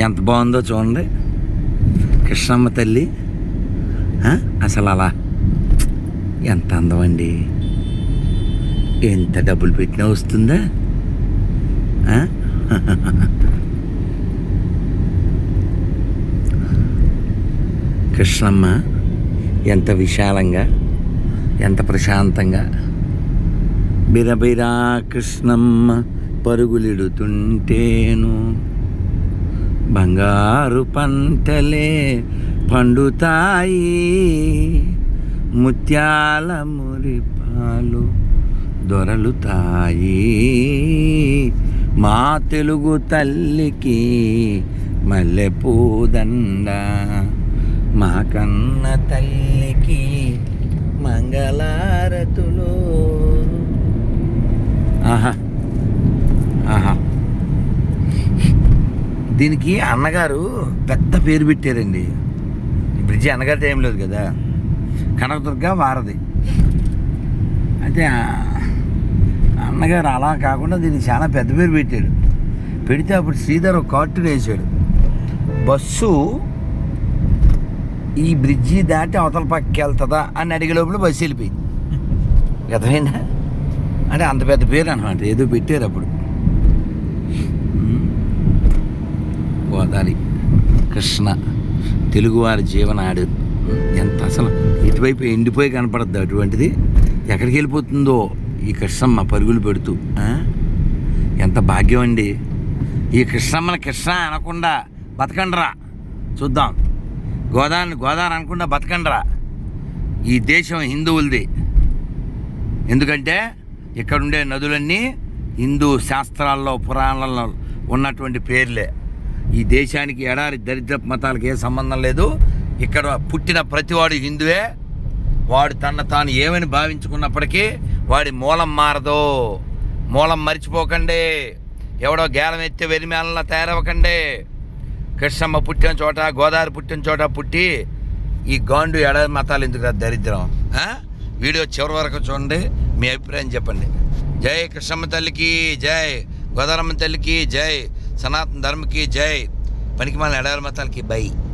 ఎంత బాగుందో చూడండి. కృష్ణమ్మ తల్లి. అసలు అలా. ఎంత అందమండి. ఎంత డబ్బులు పెట్టినా వస్తుందా? కృష్ణమ్మ ఎంత విశాలంగా ఎంత ప్రశాంతంగా. బిరబిరా కృష్ణమ్మ పరుగులిడుతుంటేను. బంగారు పంటలే పండుతాయి ముత్యాల మురిపాలు దొరలుతాయి. మా తెలుగు తల్లికి మల్లెపూదండ మా కన్న తల్లికి మంగళారతులు. ఆహా ఆహా. దీనికి అన్నగారు పెద్ద పేరు పెట్టారండి. బ్రిడ్జి అన్నగారి టైం లేదు కదా. కనకదుర్గ వారధి. అయితే అన్నగారు అలా కాకుండా దీనికి చాలా పెద్ద పేరు పెట్టాడు. పెడితే అప్పుడు శ్రీధర్ ఒక కార్టూన్ వేసాడు బస్సు ఈ బ్రిడ్జి దాటి అవతల పక్కకి వెళ్తుందా అని అడిగే లోపల బస్సు వెళ్ళిపోయింది. అర్థమైందా? అంటే అంత పెద్ద పేరు అనమాట ఏదో పెట్టారు అప్పుడు. గోదావరి కృష్ణ తెలుగువారి జీవనాడు. ఎంత అసలు ఇటువైపు ఎండిపోయి కనపడద్దు అటువంటిది. ఎక్కడికి వెళ్ళిపోతుందో ఈ కృష్ణమ్మ పరుగులు పెడుతూ ఎంత భాగ్యం అండి. ఈ కృష్ణమ్మని కృష్ణ అనకుండా బతకండ్రా. చూద్దాం. గోదావరిని గోదావరి అనకుండా బతకండిరా. ఈ దేశం హిందువులది. ఎందుకంటే ఇక్కడ ఉండే నదులన్నీ హిందూ శాస్త్రాల్లో పురాణాలలో ఉన్నటువంటి పేర్లే. ఈ దేశానికి ఎడారి దరిద్ర మతాలకు ఏ సంబంధం లేదు. ఇక్కడ పుట్టిన ప్రతివాడు హిందువే. వాడు తన తాను ఏమని భావించుకున్నప్పటికీ వాడి మూలం మారదు. మూలం మర్చిపోకండి. ఎవడో గేలం ఎత్తే వెరిమేళలా తయారవ్వకండి. కృష్ణమ్మ పుట్టిన చోట గోదావరి పుట్టిన చోట పుట్టి ఈ గాండు ఎడారి మతాలు ఎందుకు రా దరిద్రం? వీడియో చివరి వరకు చూడండి. మీ అభిప్రాయం చెప్పండి. జై కృష్ణమ్మ తల్లికి జై. గోదారమ్మ తల్లికి జై. సనాతన ధర్మకి జై. పనికి మన ఎడారి మతాలకి బై.